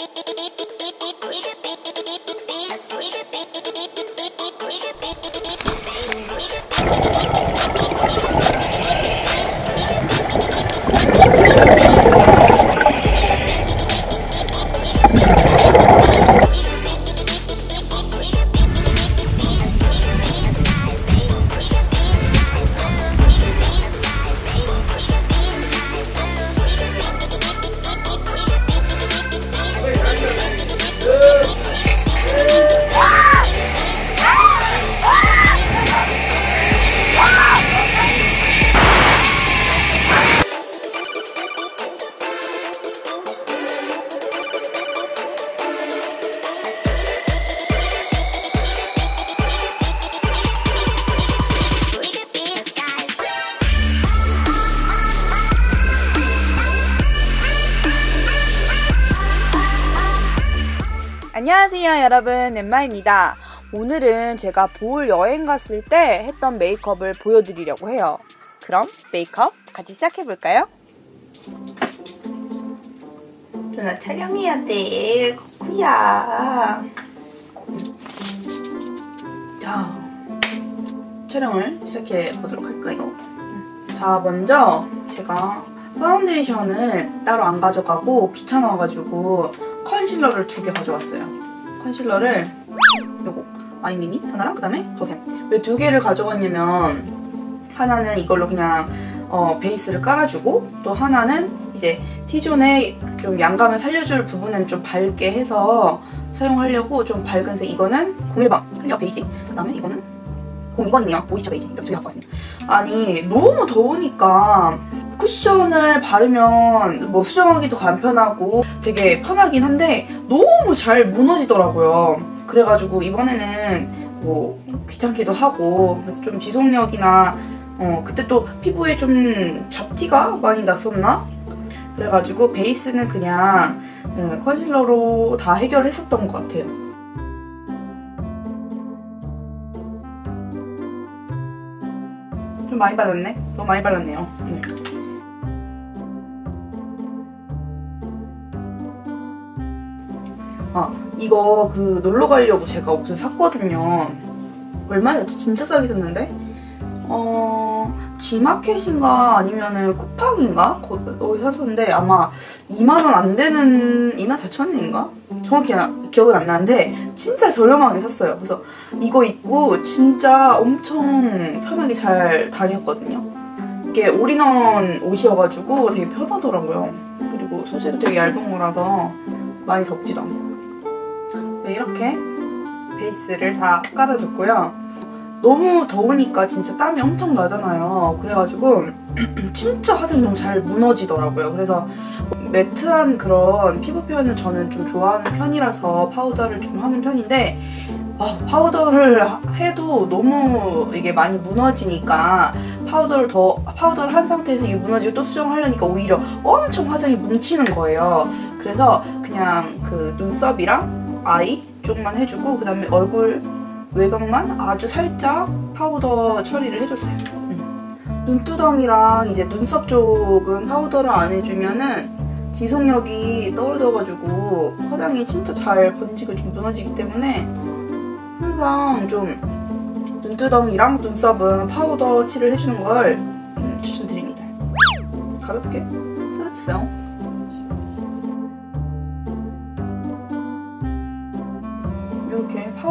Beep, beep, beep. 안녕하세요 여러분 엠마입니다 오늘은 제가 볼 여행 갔을 때 했던 메이크업을 보여드리려고 해요 그럼 메이크업 같이 시작해볼까요? 누나 촬영해야 돼 코쿠야 자 촬영을 시작해 보도록 할까요? 자 먼저 제가 파운데이션을 따로 안 가져가고 귀찮아가지고 컨실러를 두 개 가져왔어요. 컨실러를 요거 아이미미 하나랑? 그 다음에 더샘 왜두 개를 가져갔냐면 하나는 이걸로 그냥 어, 베이스를 깔아주고 또 하나는 이제 T존의 좀 양감을 살려줄 부분은 좀 밝게 해서 사용하려고 좀 밝은 색 이거는 01번 클리어 베이지 그 다음에 이거는 02번이네요. 모이처 베이지. 이렇게 두 개 갖고 왔습니다. 아니 너무 더우니까 쿠션을 바르면 뭐 수정하기도 간편하고 되게 편하긴 한데 너무 잘 무너지더라고요. 그래가지고 이번에는 뭐 귀찮기도 하고 그래서 좀 지속력이나 어 그때 또 피부에 좀 잡티가 많이 났었나? 그래가지고 베이스는 그냥 음, 컨실러로 다 해결했었던 것 같아요. 좀 많이 발랐네? 너무 많이 발랐네요. 네. 아 이거 그 놀러 가려고 제가 옷을 샀거든요. 얼마였지? 진짜 싸게 샀는데? 어 G마켓인가 아니면은 쿠팡인가? 거기 샀었는데 아마 2만 원 안 되는 2만 4천 원인가? 정확히 기억은 안 나는데 진짜 저렴하게 샀어요. 그래서 이거 입고 진짜 엄청 편하게 잘 다녔거든요. 이게 올인원 옷이어가지고 되게 편하더라고요. 그리고 소재도 되게 얇은 거라서 많이 덥지도 않고. 네, 이렇게 베이스를 다 깔아줬고요. 너무 더우니까 진짜 땀이 엄청 나잖아요. 그래가지고 진짜 화장이 너무 잘 무너지더라고요. 그래서 매트한 그런 피부 표현을 저는 좀 좋아하는 편이라서 파우더를 좀 하는 편인데 어, 파우더를 해도 너무 이게 많이 무너지니까 파우더를 더 파우더를 한 상태에서 이게 무너지고 또 수정하려니까 오히려 엄청 화장이 뭉치는 거예요. 그래서 그냥 그 눈썹이랑 아이 쪽만 해주고 그 다음에 얼굴 외곽만 아주 살짝 파우더 처리를 해줬어요. 음. 눈두덩이랑 이제 눈썹 쪽은 파우더를 안 해주면은 지속력이 떨어져가지고 화장이 진짜 잘 번지고 좀 무너지기 때문에 항상 좀 눈두덩이랑 눈썹은 파우더 칠을 해주는 걸 음, 추천드립니다. 가볍게 쓰러졌어요.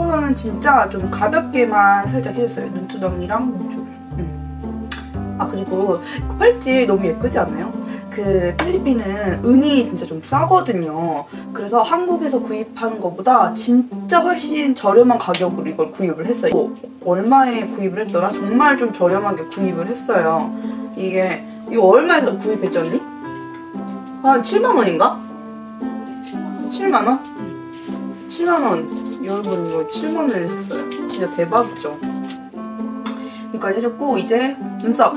파우더는 진짜 좀 가볍게만 살짝 해줬어요. 눈두덩이랑 몸쪽. 음. 아 그리고 팔찌 너무 예쁘지 않아요? 그 필리핀은 은이 진짜 좀 싸거든요. 그래서 한국에서 구입하는 것보다 진짜 훨씬 저렴한 가격으로 이걸 구입을 했어요. 어, 얼마에 구입을 했더라? 정말 좀 저렴하게 구입을 했어요. 이게 이거 얼마에 서 구입했죠 언니? 한 7만 원인가? 7만 원? 7만 원. 여러분 이거 7만원에 샀어요. 진짜 대박이죠? 여기까지 해줬고 이제 눈썹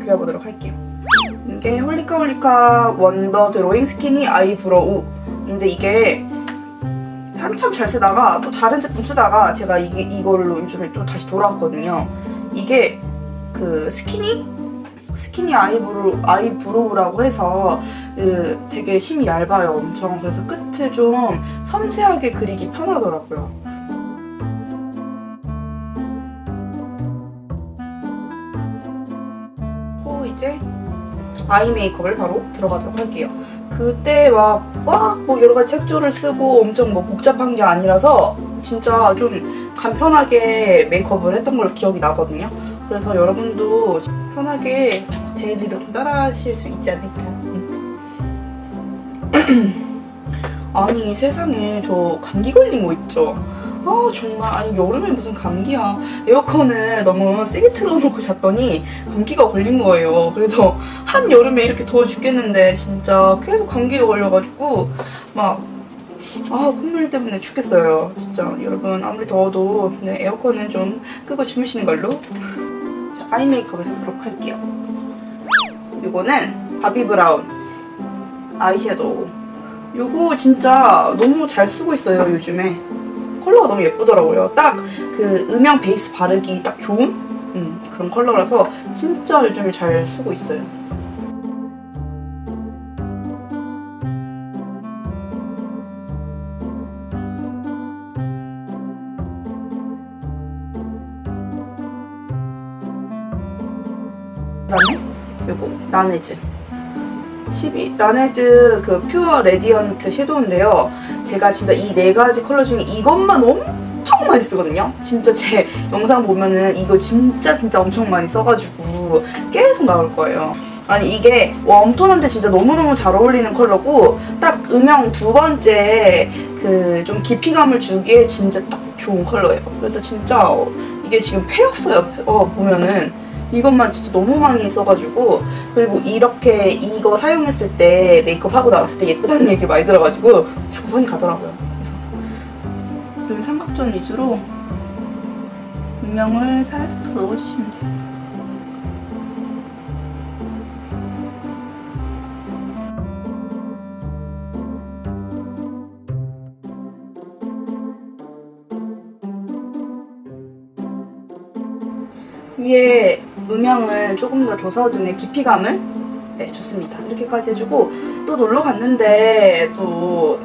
그려보도록 할게요. 이게 홀리카 홀리카 원더 드로잉 스키니 아이브로우 근데 이게 한참 잘 쓰다가 또 다른 제품 쓰다가 제가 이게 이걸로 요즘에 또 다시 돌아왔거든요. 이게 그 스키니 스키니 아이브로우, 아이브로우라고 해서 그 되게 심이 얇아요 엄청 그래서 끝을 좀 섬세하게 그리기 편하더라고요 그리고 이제 아이 메이크업을 바로 들어가도록 할게요 그때 막막뭐 여러 가지 색조를 쓰고 엄청 뭐 복잡한 게 아니라서 진짜 좀 간편하게 메이크업을 했던 걸로 기억이 나거든요. 그래서 여러분도 편하게 데일리로 좀 따라 하실 수 있지 않을까. 아니 세상에 저 감기 걸린 거 있죠? 아 정말 아니 여름에 무슨 감기야 에어컨을 너무 세게 틀어놓고 잤더니 감기가 걸린 거예요 그래서 한 여름에 이렇게 더워 죽겠는데 진짜 계속 감기가 걸려가지고 막 아, 콧물 때문에 죽겠어요. 진짜 여러분 아무리 더워도 네, 에어컨은 좀 끄고 주무시는 걸로. 자, 아이 메이크업을 해보도록 할게요. 이거는 바비 브라운 아이섀도우. 이거 진짜 너무 잘 쓰고 있어요 요즘에. 컬러가 너무 예쁘더라고요. 딱 그 음영 베이스 바르기 딱 좋은 음, 그런 컬러라서 진짜 요즘에 잘 쓰고 있어요. 그다음에 요거 라네즈 12 라네즈 그 퓨어 레디언트 섀도우인데요. 제가 진짜 이 네 가지 컬러 중에 이것만 엄청 많이 쓰거든요. 진짜 제 영상 보면은 이거 진짜 진짜 엄청 많이 써가지고 계속 나올 거예요. 아니 이게 웜톤한테 진짜 너무너무 잘 어울리는 컬러고 딱 음영 두 번째 그 좀 깊이감을 주기에 진짜 딱 좋은 컬러예요. 그래서 진짜 어, 이게 지금 패였어요. 어, 보면은 이것만 진짜 너무 많이 써가지고 그리고 이렇게 이거 사용했을 때 메이크업 하고 나왔을 때 예쁘다는 얘기 많이 들어가지고 자꾸 손이 가더라고요. 그래서 눈 삼각존 위주로 음영을 살짝 더 넣어주시면 돼요. 위에 음영을 조금 더 줘서 눈의 깊이감을 네, 좋습니다. 이렇게까지 해주고 또 놀러 갔는데 또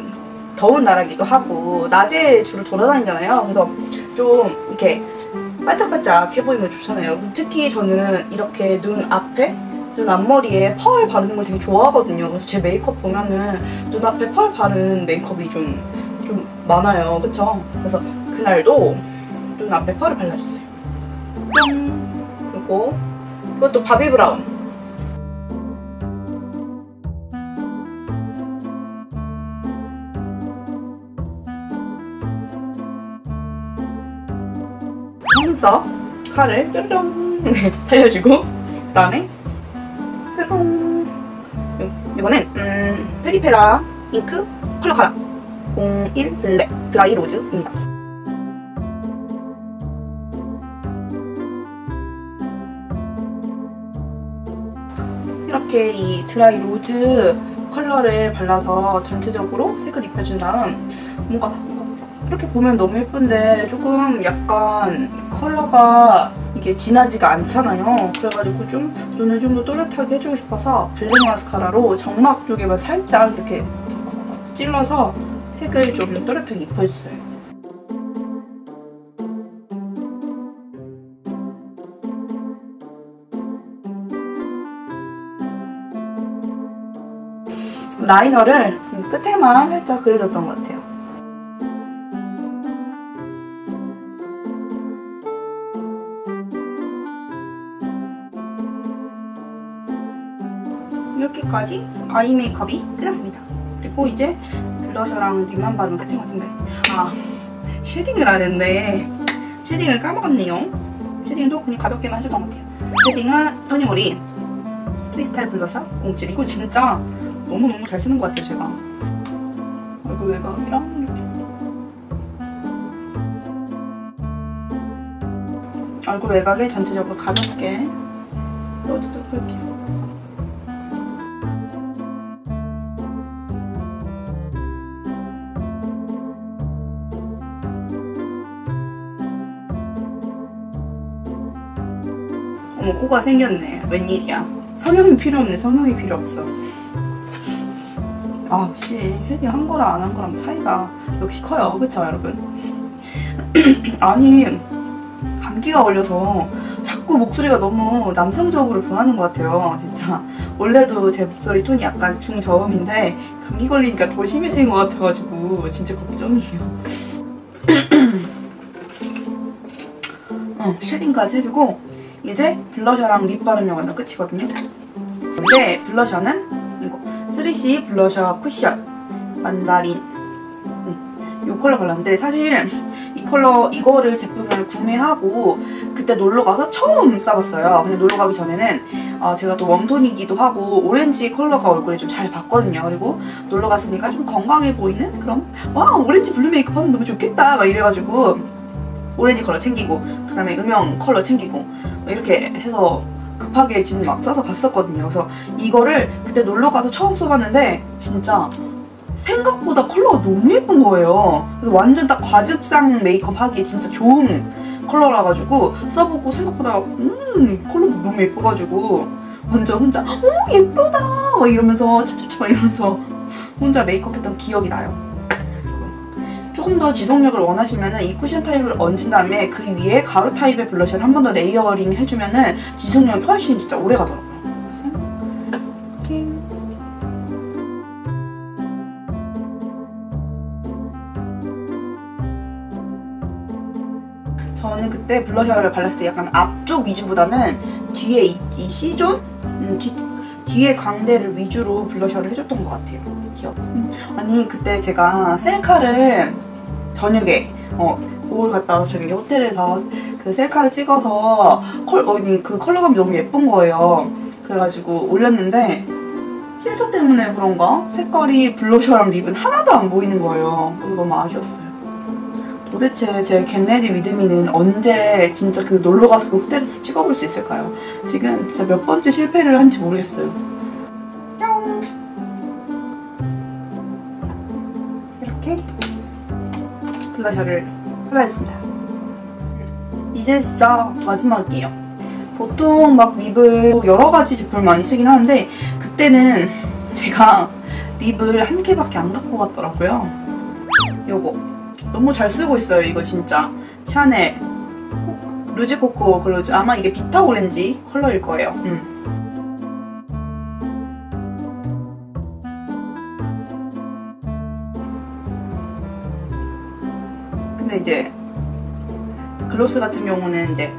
더운 나라기도 하고 낮에 주로 돌아다니잖아요. 그래서 좀 이렇게 반짝반짝 해 보이면 좋잖아요. 특히 저는 이렇게 눈 앞에 눈 앞머리에 펄 바르는 걸 되게 좋아하거든요. 그래서 제 메이크업 보면은 눈 앞에 펄 바른 메이크업이 좀, 좀 많아요. 그쵸? 그래서 그날도 눈 앞에 펄을 발라줬어요. 뿅! 그리고 이것도 바비 브라운. 눈썹 칼을 뾰롱 네, 살려주고 그 다음에 뾰롱 요- 이거는 음, 페리페라 잉크 컬러 카라 01 블랙 드라이 로즈입니다. 이렇게 이 드라이 로즈 컬러를 발라서 전체적으로 색을 입혀준 다음 뭔가, 이렇게 보면 너무 예쁜데 조금 약간 컬러가 이게 진하지가 않잖아요. 그래가지고 좀 눈을 좀 더 또렷하게 해주고 싶어서 블랙 마스카라로 점막 쪽에만 살짝 이렇게 쿡쿡 찔러서 색을 좀 또렷하게 입혀줬어요. 라이너를 끝에만 살짝 그려줬던 것 같아요. 이렇게까지 아이 메이크업이 끝났습니다. 그리고 이제 블러셔랑 립만 바르면 끝인 것 같은데 아 쉐딩을 안 했네. 쉐딩을 까먹었네요. 쉐딩도 그냥 가볍게만 해줬던 것 같아요. 쉐딩은 토니모리 크리스탈 블러셔 07 이거 진짜 너무너무 잘 쓰는 것 같아요 제가. 얼굴 외곽이랑 이렇게. 얼굴 외곽에 전체적으로 가볍게 넣어주도록 할게요. 어머 코가 생겼네. 웬일이야? 성형이 필요 없네. 성형이 필요 없어. 아, 역시 쉐딩 한 거랑 안 한 거랑 차이가 역시 커요. 그쵸, 여러분? 아니, 감기가 걸려서 자꾸 목소리가 너무 남성적으로 변하는 것 같아요. 진짜. 원래도 제 목소리 톤이 약간 중저음인데 감기 걸리니까 더 심해지는 것 같아가지고 진짜 걱정이에요. 어, 쉐딩까지 해주고 이제 블러셔랑 립 바르면 완전 끝이거든요. 근데 블러셔는 3C 블러셔 쿠션 만다린 음, 이 컬러 발랐는데 사실 이 컬러 이거를 제품을 구매하고 그때 놀러 가서 처음 써봤어요. 근데 놀러 가기 전에는 어, 제가 또 웜톤이기도 하고 오렌지 컬러가 얼굴에 좀 잘 봤거든요. 그리고 놀러 갔으니까 좀 건강해 보이는 그런 와 오렌지 블루 메이크업 하면 너무 좋겠다 막 이래가지고 오렌지 컬러 챙기고 그 다음에 음영 컬러 챙기고 뭐 이렇게 해서 급하게 지금 막 써서 갔었거든요. 그래서 이거를 그때 놀러 가서 처음 써봤는데 진짜 생각보다 컬러가 너무 예쁜 거예요. 그래서 완전 딱 과즙상 메이크업 하기에 진짜 좋은 컬러라 가지고 써보고 생각보다 음 컬러도 너무 예뻐가지고 완전 혼자 어 예쁘다 막 이러면서 찹찹찹 막 이러면서 혼자 메이크업했던 기억이 나요. 조금 더 지속력을 원하시면은 이 쿠션 타입을 얹은 다음에 그 위에 가루 타입의 블러셔를 한 번 더 레이어링 해주면은 지속력이 훨씬 진짜 오래 가더라고요. 저는 그때 블러셔를 발랐을 때 약간 앞쪽 위주보다는 뒤에 이, 이 C존? 음, 뒤, 뒤에 광대를 위주로 블러셔를 해줬던 것 같아요. 기억. 음, 아니 그때 제가 셀카를 저녁에 어 거울 갔다 와서 저녁에 호텔에서 그 셀카를 찍어서 컬, 아니 그 컬러감이 너무 예쁜 거예요. 그래가지고 올렸는데 필터 때문에 그런가 색깔이 블러셔랑 립은 하나도 안 보이는 거예요. 그래서 너무 아쉬웠어요. 도대체 제 겟레디 위드미는 언제 진짜 그 놀러 가서 그 호텔에서 찍어볼 수 있을까요? 지금 진짜 몇 번째 실패를 한지 모르겠어요. 블러셔를 발라줬습니다. 이제 진짜 마지막이에요. 보통 막 립을 여러 가지 제품을 많이 쓰긴 하는데 그때는 제가 립을 한 개밖에 안 갖고 갔더라고요. 요거. 너무 잘 쓰고 있어요 이거 진짜 샤넬 루지코코 글로즈 아마 이게 비타 오렌지 컬러일 거예요 음. 근데 이제 글로스 같은 경우는 이제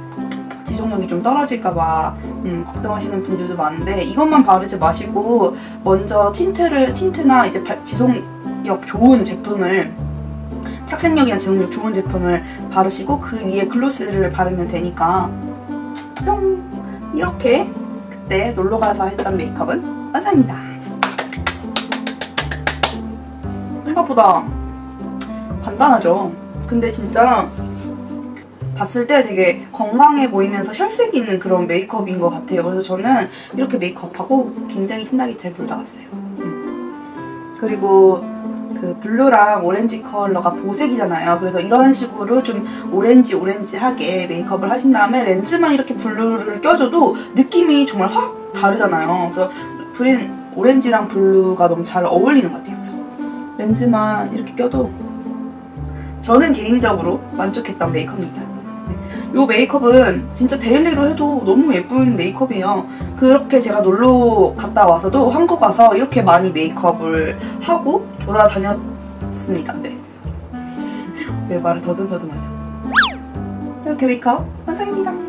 지속력이 좀 떨어질까봐 음, 걱정하시는 분들도 많은데 이것만 바르지 마시고 먼저 틴트를 틴트나 이제 바- 지속력 좋은 제품을 착색력이나 지속력 좋은 제품을 바르시고 그 위에 글로스를 바르면 되니까 뿅 이렇게 그때 놀러 가서 했던 메이크업은 완성입니다. 생각보다 간단하죠. 근데 진짜 봤을 때 되게 건강해 보이면서 혈색 있는 그런 메이크업인 것 같아요. 그래서 저는 이렇게 메이크업하고 굉장히 신나게 잘 놀다 왔어요. 음. 그리고 그 블루랑 오렌지 컬러가 보색이잖아요. 그래서 이런 식으로 좀 오렌지 오렌지하게 메이크업을 하신 다음에 렌즈만 이렇게 블루를 껴줘도 느낌이 정말 확 다르잖아요. 그래서 브린 오렌지랑 블루가 너무 잘 어울리는 것 같아요. 그래서 렌즈만 이렇게 껴도 저는 개인적으로 만족했던 메이크업입니다. 이 메이크업은 진짜 데일리로 해도 너무 예쁜 메이크업이에요. 그렇게 제가 놀러 갔다 와서도 한국 와서 이렇게 많이 메이크업을 하고 돌아다녔습니다. 네. 왜 말을 더듬더듬하죠? 이렇게 메이크업 완성입니다.